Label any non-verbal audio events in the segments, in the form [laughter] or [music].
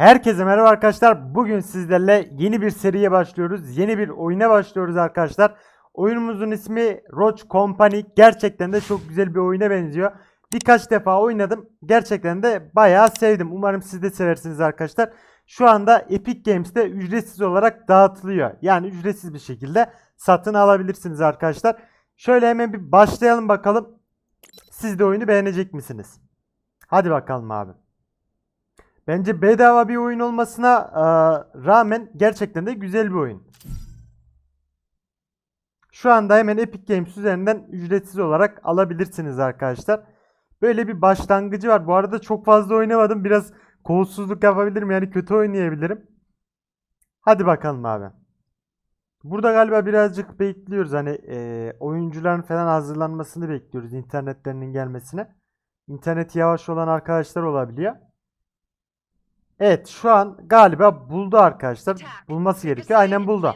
Herkese merhaba arkadaşlar. Bugün sizlerle yeni bir seriye başlıyoruz. Yeni bir oyuna başlıyoruz arkadaşlar. Oyunumuzun ismi Roach Company. Gerçekten de çok güzel bir oyuna benziyor. Birkaç defa oynadım. Gerçekten de bayağı sevdim. Umarım siz de seversiniz arkadaşlar. Şu anda Epic Games'te ücretsiz olarak dağıtılıyor. Yani ücretsiz bir şekilde satın alabilirsiniz arkadaşlar. Şöyle hemen bir başlayalım bakalım. Siz de oyunu beğenecek misiniz? Hadi bakalım abi. Bence bedava bir oyun olmasına e, rağmen gerçekten de güzel bir oyun. Şu anda hemen Epic Games üzerinden ücretsiz olarak alabilirsiniz arkadaşlar. Böyle bir başlangıcı var. Bu arada çok fazla oynamadım. Biraz kolsuzluk yapabilirim. Yani kötü oynayabilirim. Hadi bakalım abi. Burada galiba birazcık bekliyoruz. Hani e, oyuncuların falan hazırlanmasını bekliyoruz. internetlerinin gelmesine. İnterneti yavaş olan arkadaşlar olabiliyor. Evet şu an galiba buldu arkadaşlar. Bulması gerekiyor. Aynen buldu.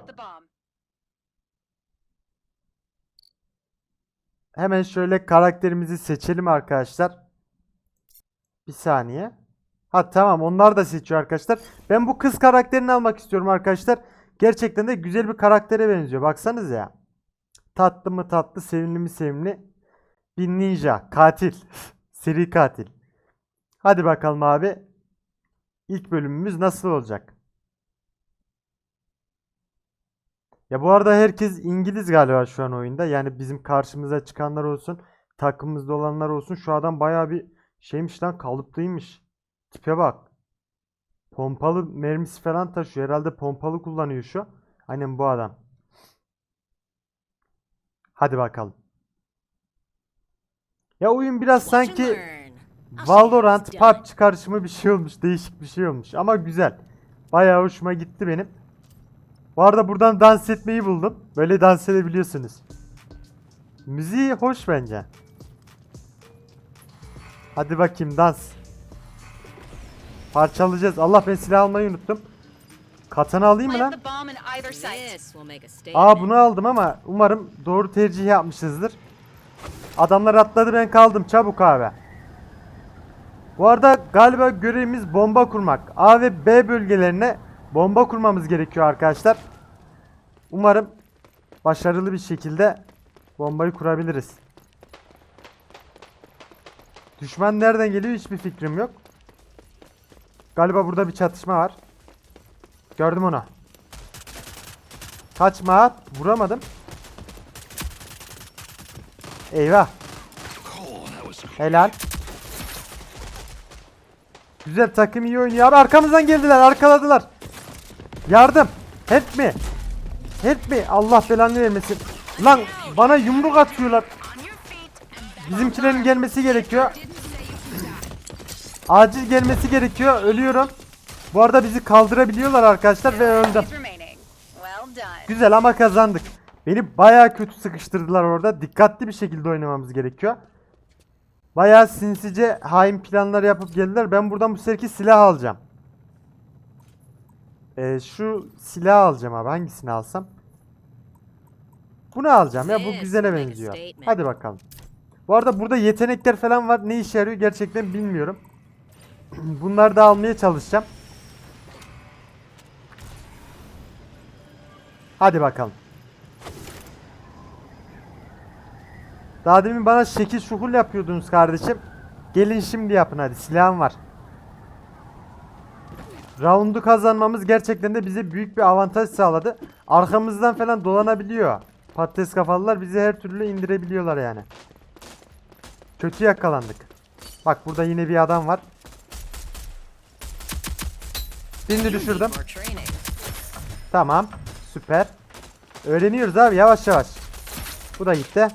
Hemen şöyle karakterimizi seçelim arkadaşlar. Bir saniye. Ha tamam onlar da seçiyor arkadaşlar. Ben bu kız karakterini almak istiyorum arkadaşlar. Gerçekten de güzel bir karaktere benziyor. Baksanız ya. Tatlı mı tatlı, sevimli mi sevimli. Bir ninja, katil. [laughs] Seri katil. Hadi bakalım abi. İlk bölümümüz nasıl olacak? Ya bu arada herkes İngiliz galiba şu an oyunda. Yani bizim karşımıza çıkanlar olsun, takımımızda olanlar olsun. Şu adam bayağı bir şeymiş lan kalıplıymış. Tipe bak. Pompalı mermisi falan taşıyor. Herhalde pompalı kullanıyor şu. Aynen bu adam. Hadi bakalım. Ya oyun biraz sanki Valorant PUBG karışımı bir şey olmuş. Değişik bir şey olmuş. Ama güzel. Bayağı hoşuma gitti benim. Bu arada buradan dans etmeyi buldum. Böyle dans edebiliyorsunuz. Müziği hoş bence. Hadi bakayım dans. Parçalayacağız. Allah ben silah almayı unuttum. Katana alayım mı lan? Aa bunu aldım ama umarım doğru tercih yapmışızdır. Adamlar atladı ben kaldım çabuk abi. Bu arada galiba görevimiz bomba kurmak. A ve B bölgelerine bomba kurmamız gerekiyor arkadaşlar. Umarım başarılı bir şekilde bombayı kurabiliriz. Düşman nereden geliyor hiçbir fikrim yok. Galiba burada bir çatışma var. Gördüm onu. Kaçma. Vuramadım. Eyvah. Helal. Güzel takım iyi oynuyor. Abi arkamızdan geldiler. Arkaladılar. Yardım. Help me. Help me. Allah belanı vermesin. Lan bana yumruk atıyorlar. Bizimkilerin gelmesi gerekiyor. Acil gelmesi gerekiyor. Ölüyorum. Bu arada bizi kaldırabiliyorlar arkadaşlar ve öldüm. Güzel ama kazandık. Beni baya kötü sıkıştırdılar orada. Dikkatli bir şekilde oynamamız gerekiyor. Baya sinsice hain planlar yapıp geldiler. Ben buradan bu seferki silah alacağım. Ee, şu silah alacağım abi. Hangisini alsam? Bunu alacağım ya. Bu güzele benziyor. Hadi bakalım. Bu arada burada yetenekler falan var. Ne işe yarıyor gerçekten bilmiyorum. [clears throat] Bunları da almaya çalışacağım. Hadi bakalım. Daha demin bana şekil şukul yapıyordunuz kardeşim. Gelin şimdi yapın hadi silahım var. Round'u kazanmamız gerçekten de bize büyük bir avantaj sağladı. Arkamızdan falan dolanabiliyor. Patates kafalılar bizi her türlü indirebiliyorlar yani. Kötü yakalandık. Bak burada yine bir adam var. Birini düşürdüm. Tamam. Süper. Öğreniyoruz abi yavaş yavaş. Bu da gitti.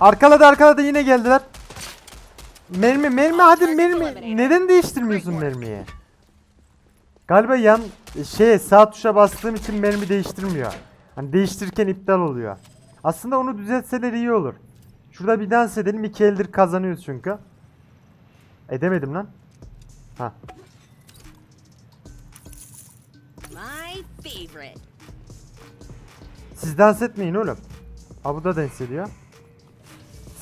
Arkaladı arkaladı yine geldiler. Mermi mermi hadi mermi. Neden değiştirmiyorsun mermiyi? Galiba yan şey sağ tuşa bastığım için mermi değiştirmiyor. Hani değiştirirken iptal oluyor. Aslında onu düzeltseler iyi olur. Şurada bir dans edelim. iki eldir kazanıyoruz çünkü. Edemedim lan. Ha. My favorite. Siz dans etmeyin oğlum. Ha bu da dans ediyor.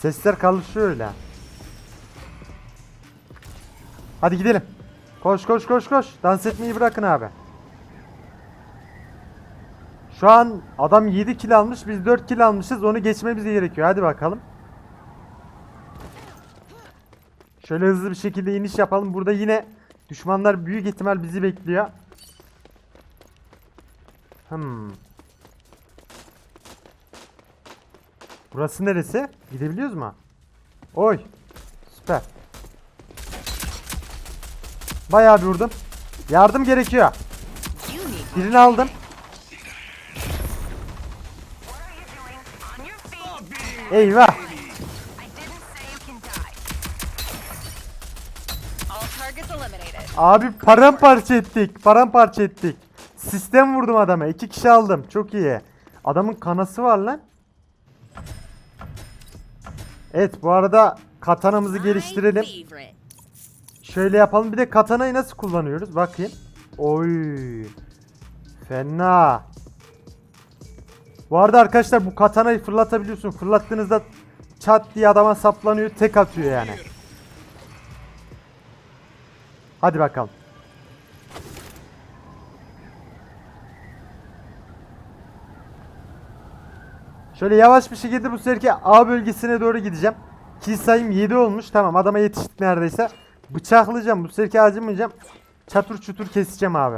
Sesler karışıyor öyle. Hadi gidelim. Koş koş koş koş. Dans etmeyi bırakın abi. Şu an adam 7 kill almış. Biz 4 kill almışız. Onu geçmemiz gerekiyor. Hadi bakalım. Şöyle hızlı bir şekilde iniş yapalım. Burada yine düşmanlar büyük ihtimal bizi bekliyor. Hmm. Burası neresi? Gidebiliyoruz mu? Oy. Süper. Bayağı bir vurdum. Yardım gerekiyor. Birini aldım. Eyvah. Abi paramparça ettik. Paramparça ettik. Sistem vurdum adama. İki kişi aldım. Çok iyi. Adamın kanası var lan. Evet bu arada katanamızı geliştirelim. Şöyle yapalım. Bir de katanayı nasıl kullanıyoruz? Bakayım. Oy. Fena. Bu arada arkadaşlar bu katanayı fırlatabiliyorsun. Fırlattığınızda çat diye adama saplanıyor. Tek atıyor yani. Hadi bakalım. Şöyle yavaş bir şekilde bu seferki A bölgesine doğru gideceğim. Kill sayım 7 olmuş. Tamam adama yetiştik neredeyse. Bıçaklayacağım. Bu seferki acımayacağım. Çatır çutur keseceğim abi.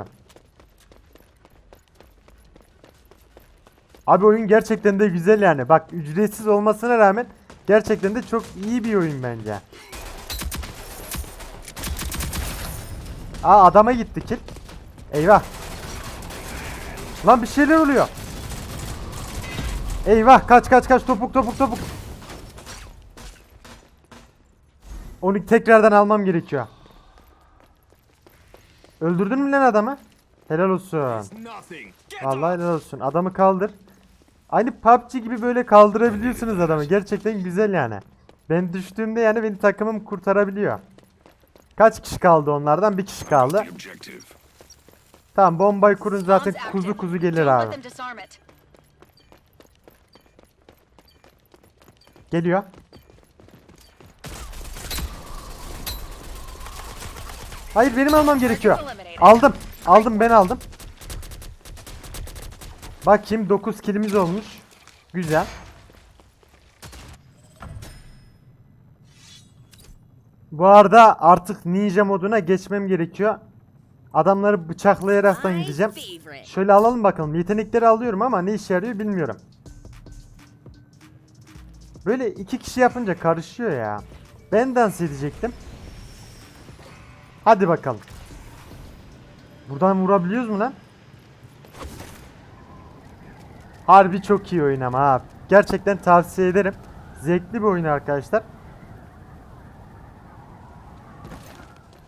Abi oyun gerçekten de güzel yani. Bak ücretsiz olmasına rağmen gerçekten de çok iyi bir oyun bence. Aa adama gitti kill. Eyvah. Lan bir şeyler oluyor. Eyvah kaç kaç kaç topuk topuk topuk. Onu tekrardan almam gerekiyor. Öldürdün mü lan adamı? Helal olsun. Vallahi helal olsun. Adamı kaldır. Aynı PUBG gibi böyle kaldırabiliyorsunuz adamı. Gerçekten güzel yani. Ben düştüğümde yani benim takımım kurtarabiliyor. Kaç kişi kaldı onlardan? Bir kişi kaldı. Tamam bombayı kurun zaten kuzu kuzu gelir abi. Geliyor. Hayır benim almam gerekiyor. Aldım. Aldım ben aldım. Bakayım 9 kilimiz olmuş. Güzel. Bu arada artık ninja moduna geçmem gerekiyor. Adamları bıçaklayaraktan gideceğim. Şöyle alalım bakalım. Yetenekleri alıyorum ama ne işe yarıyor bilmiyorum. Böyle iki kişi yapınca karışıyor ya. Ben dans edecektim. Hadi bakalım. Buradan vurabiliyoruz mu lan? Harbi çok iyi oyun ama ha. Gerçekten tavsiye ederim. Zevkli bir oyun arkadaşlar.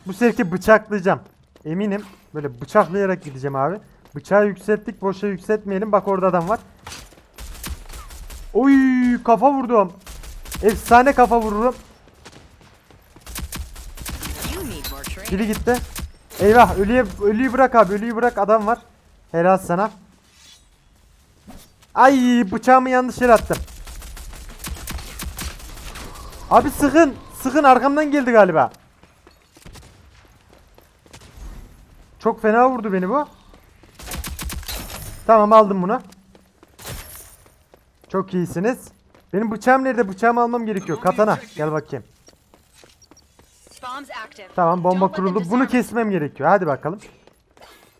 Bu seferki bıçaklayacağım. Eminim. Böyle bıçaklayarak gideceğim abi. Bıçağı yükselttik. Boşa yükseltmeyelim. Bak orada adam var. Oy kafa vurdum. Efsane kafa vururum. Biri gitti. Eyvah ölüye, ölüyü bırak abi ölüyü bırak adam var. Helal sana. Ay bıçağımı yanlış yere attım. Abi sıkın. Sıkın arkamdan geldi galiba. Çok fena vurdu beni bu. Tamam aldım bunu. Çok iyisiniz. Benim bıçağım nerede? Bıçağımı almam gerekiyor. Katana. Gel bakayım. Tamam bomba kuruldu. Bunu kesmem gerekiyor. Hadi bakalım.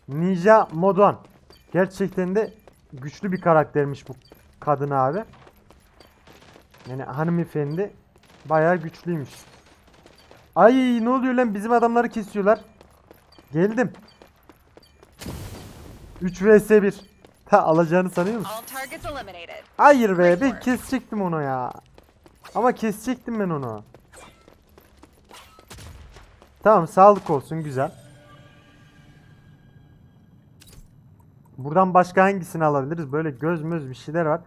Ninja Modon. Gerçekten de güçlü bir karaktermiş bu kadın abi. Yani hanımefendi bayağı güçlüymüş. Ay ne oluyor lan bizim adamları kesiyorlar. Geldim. 3 vs 1. Alacağını sanıyor musun? Hayır be ben kesecektim onu ya. Ama kesecektim ben onu. Tamam sağlık olsun güzel. Buradan başka hangisini alabiliriz? Böyle göz möz bir şeyler var.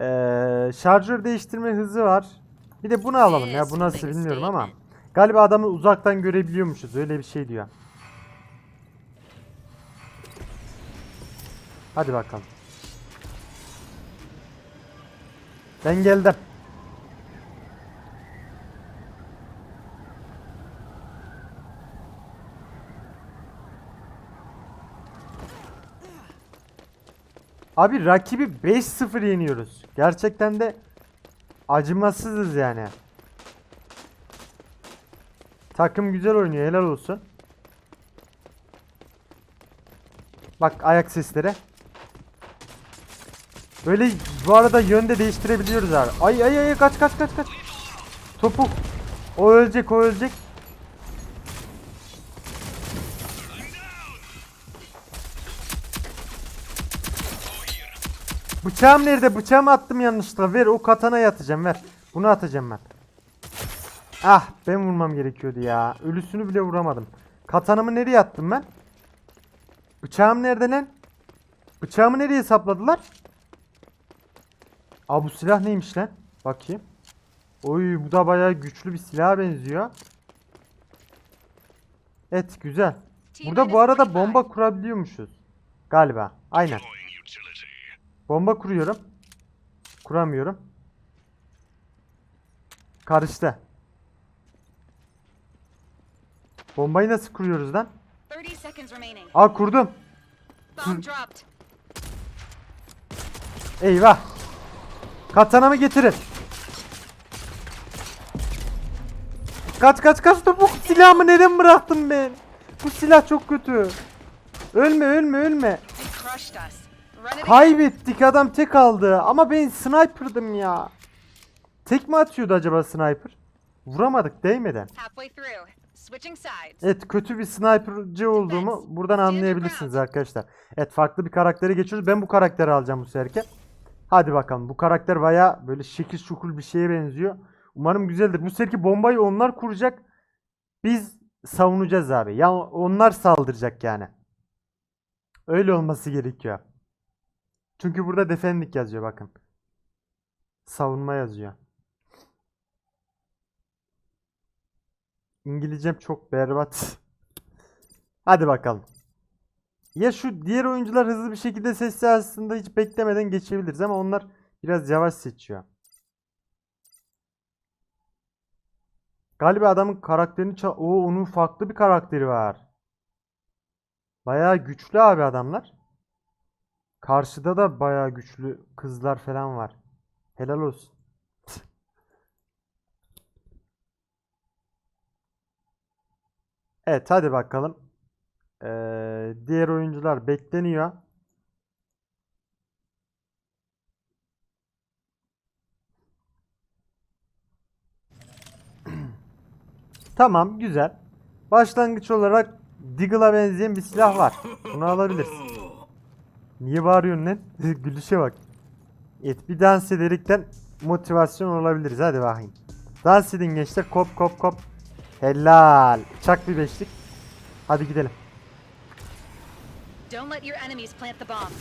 Ee, şarjör değiştirme hızı var. Bir de bunu alalım ya. Bu nasıl bilmiyorum ama. Galiba adamı uzaktan görebiliyormuşuz. Öyle bir şey diyor. Hadi bakalım. Ben geldim. Abi rakibi 5-0 yeniyoruz. Gerçekten de acımasızız yani. Takım güzel oynuyor helal olsun. Bak ayak sesleri. Böyle bu arada yönde değiştirebiliyoruz abi. Ay ay ay kaç kaç kaç kaç. Topuk. O ölecek o ölecek. Bıçağım nerede? Bıçağımı attım yanlışlıkla. Ver o katana atacağım ver. Bunu atacağım ben. Ah ben vurmam gerekiyordu ya. Ölüsünü bile vuramadım. Katanamı nereye attım ben? Bıçağım nerede lan? Bıçağımı nereye sapladılar? Aa bu silah neymiş lan? Bakayım. Oy bu da bayağı güçlü bir silaha benziyor. Evet güzel. Burada bu arada bomba kurabiliyormuşuz. Galiba. Aynen. Bomba kuruyorum. Kuramıyorum. Karıştı. Bombayı nasıl kuruyoruz lan? 30 seconds remaining. Aa kurdum. Eyvah. Katanamı getirin. Kaç kaç kaç topuk silahımı neden bıraktın ben? Bu silah çok kötü. Ölme ölme ölme. Kaybettik adam tek aldı ama ben sniper'dım ya. Tek mi atıyordu acaba sniper? Vuramadık değmeden. Evet kötü bir sniperci olduğumu buradan anlayabilirsiniz arkadaşlar. Evet farklı bir karaktere geçiyoruz. Ben bu karakteri alacağım bu seferki. Hadi bakalım bu karakter baya böyle şekil şukul bir şeye benziyor. Umarım güzeldir. Bu seferki bombayı onlar kuracak. Biz savunacağız abi. Ya onlar saldıracak yani. Öyle olması gerekiyor. Çünkü burada defendik yazıyor bakın. Savunma yazıyor. İngilizcem çok berbat. [laughs] Hadi bakalım. Ya şu diğer oyuncular hızlı bir şekilde sesi aslında hiç beklemeden geçebiliriz ama onlar biraz yavaş seçiyor. Galiba adamın karakterini ça- Oo onun farklı bir karakteri var. Bayağı güçlü abi adamlar. Karşıda da bayağı güçlü kızlar falan var. Helal olsun. [laughs] Evet hadi bakalım. Ee, diğer oyuncular bekleniyor. [clears throat] Tamam güzel. Başlangıç olarak Deagle'a benzeyen bir silah var. Bunu alabiliriz. Niye bağırıyorsun lan? [laughs] Gülüşe bak. Evet bir dans ederekten motivasyon olabiliriz. Hadi bakayım. Dans edin gençler. Kop kop kop. Helal. Çak bir beşlik. Hadi gidelim. Don't let your enemies plant the bomb.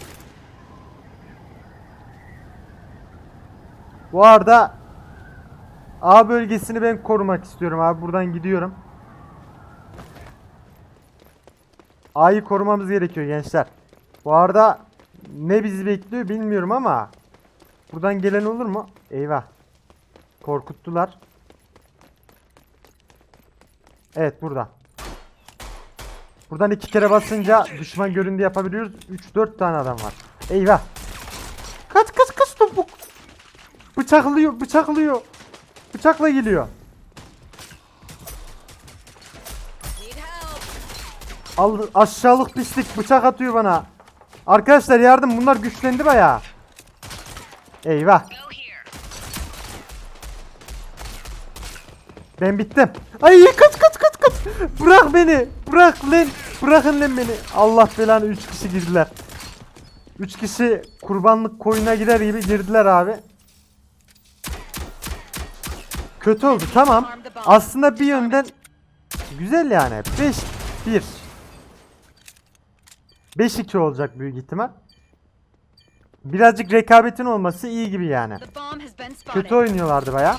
Bu arada A bölgesini ben korumak istiyorum abi. Buradan gidiyorum. A'yı korumamız gerekiyor gençler. Bu arada ne bizi bekliyor bilmiyorum ama buradan gelen olur mu? Eyvah. Korkuttular. Evet burada. Buradan iki kere basınca düşman göründü yapabiliyoruz. 3-4 tane adam var. Eyvah. Kaç kaç kaç topuk. Bıçaklıyor, bıçaklıyor. Bıçakla geliyor. Al aşağılık pislik bıçak atıyor bana. Arkadaşlar yardım bunlar güçlendi baya. Eyvah. Ben bittim. Ay kaç kaç. [laughs] Bırak beni. Bırak lan. Bırakın lan beni. Allah belanı 3 kişi girdiler. 3 kişi kurbanlık koyuna girer gibi girdiler abi. Kötü oldu tamam. Aslında bir yönden güzel yani. 5 1 5-2 olacak büyük ihtimal. Birazcık rekabetin olması iyi gibi yani. Kötü oynuyorlardı baya.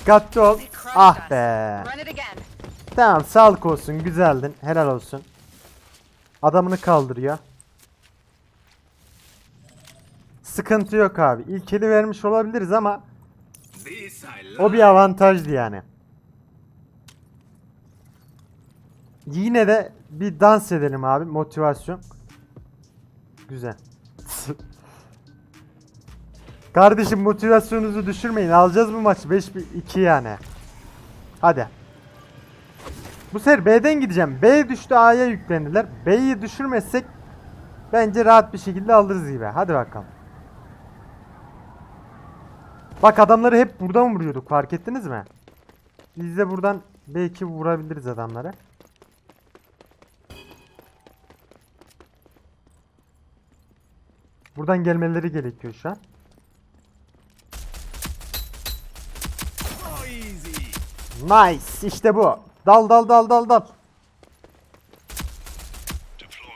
Dikkatli ol. Ah be. Tamam sağlık olsun. Güzeldin. Helal olsun. Adamını kaldırıyor. Sıkıntı yok abi. İlk eli vermiş olabiliriz ama o bir avantajdı yani. Yine de bir dans edelim abi. Motivasyon. Güzel. Kardeşim motivasyonunuzu düşürmeyin. Alacağız bu maçı. 5-2 yani. Hadi. Bu sefer B'den gideceğim. B düştü A'ya yüklendiler. B'yi düşürmezsek bence rahat bir şekilde alırız gibi. Hadi bakalım. Bak adamları hep buradan vuruyorduk. Fark ettiniz mi? Biz de buradan belki vurabiliriz adamları. Buradan gelmeleri gerekiyor şu an. Nice. İşte bu. Dal dal dal dal dal.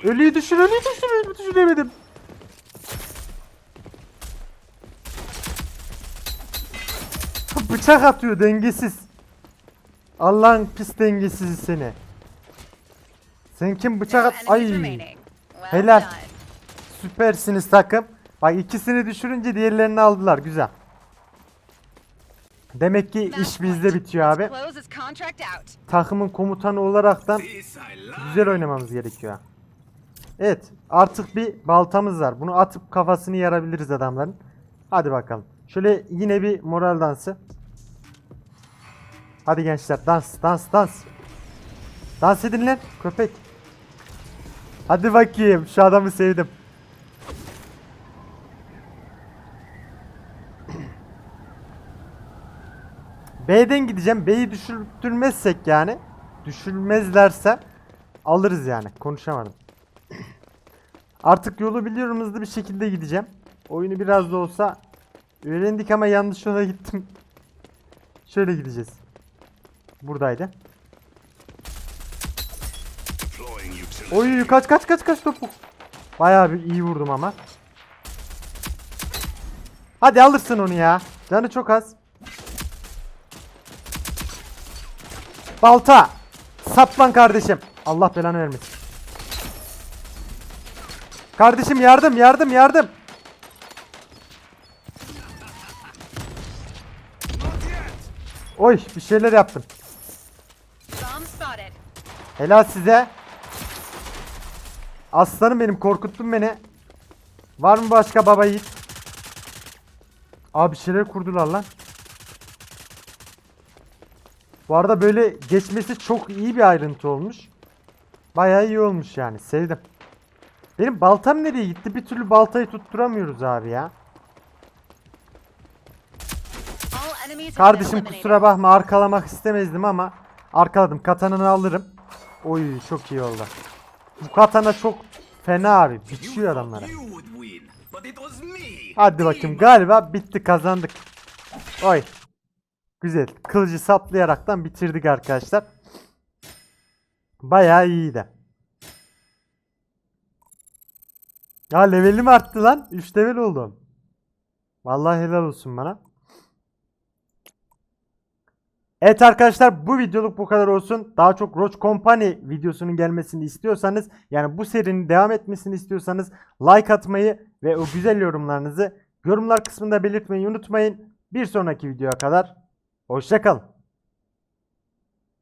Ölüyü düşür, ölüyü düşür, düşüremedim. Bıçak atıyor dengesiz. Allah'ın pis dengesiz seni. Sen kim bıçak at? Ay. Helal. Süpersiniz takım. Bak ikisini düşürünce diğerlerini aldılar. Güzel. Demek ki iş bizde bitiyor abi. Takımın komutanı olaraktan güzel oynamamız gerekiyor. Evet, artık bir baltamız var. Bunu atıp kafasını yarabiliriz adamların. Hadi bakalım. Şöyle yine bir moral dansı. Hadi gençler dans dans dans. Dans edin lan köpek. Hadi bakayım şu adamı sevdim. B'den gideceğim. B'yi düşürtürmezsek yani. Düşürmezlerse alırız yani. Konuşamadım. [clears throat] Artık yolu biliyorum hızlı bir şekilde gideceğim. Oyunu biraz da olsa öğrendik ama yanlış yola gittim. [laughs] Şöyle gideceğiz. Buradaydı. Oy kaç kaç kaç kaç topuk. Bayağı bir iyi vurdum ama. Hadi alırsın onu ya. Canı çok az. Balta. Saplan kardeşim. Allah belanı vermesin. Kardeşim yardım yardım yardım. Oy bir şeyler yaptım. Helal size. Aslanım benim korkuttun beni. Var mı başka baba yiğit? Abi bir şeyler kurdular lan. Bu arada böyle geçmesi çok iyi bir ayrıntı olmuş. Bayağı iyi olmuş yani sevdim. Benim baltam nereye gitti? Bir türlü baltayı tutturamıyoruz abi ya. Kardeşim kusura bakma arkalamak istemezdim ama arkaladım. Katanını alırım. Oy çok iyi oldu. Bu katana çok fena abi. Biçiyor adamlara. Hadi bakayım galiba bitti kazandık. Oy. Güzel. Kılıcı saplayaraktan bitirdik arkadaşlar. Bayağı iyiydi. Ya levelim arttı lan. 3 level oldum. Vallahi helal olsun bana. Evet arkadaşlar bu videoluk bu kadar olsun. Daha çok Roach Company videosunun gelmesini istiyorsanız yani bu serinin devam etmesini istiyorsanız like atmayı ve o güzel yorumlarınızı yorumlar kısmında belirtmeyi unutmayın. Bir sonraki videoya kadar hoşçakalın.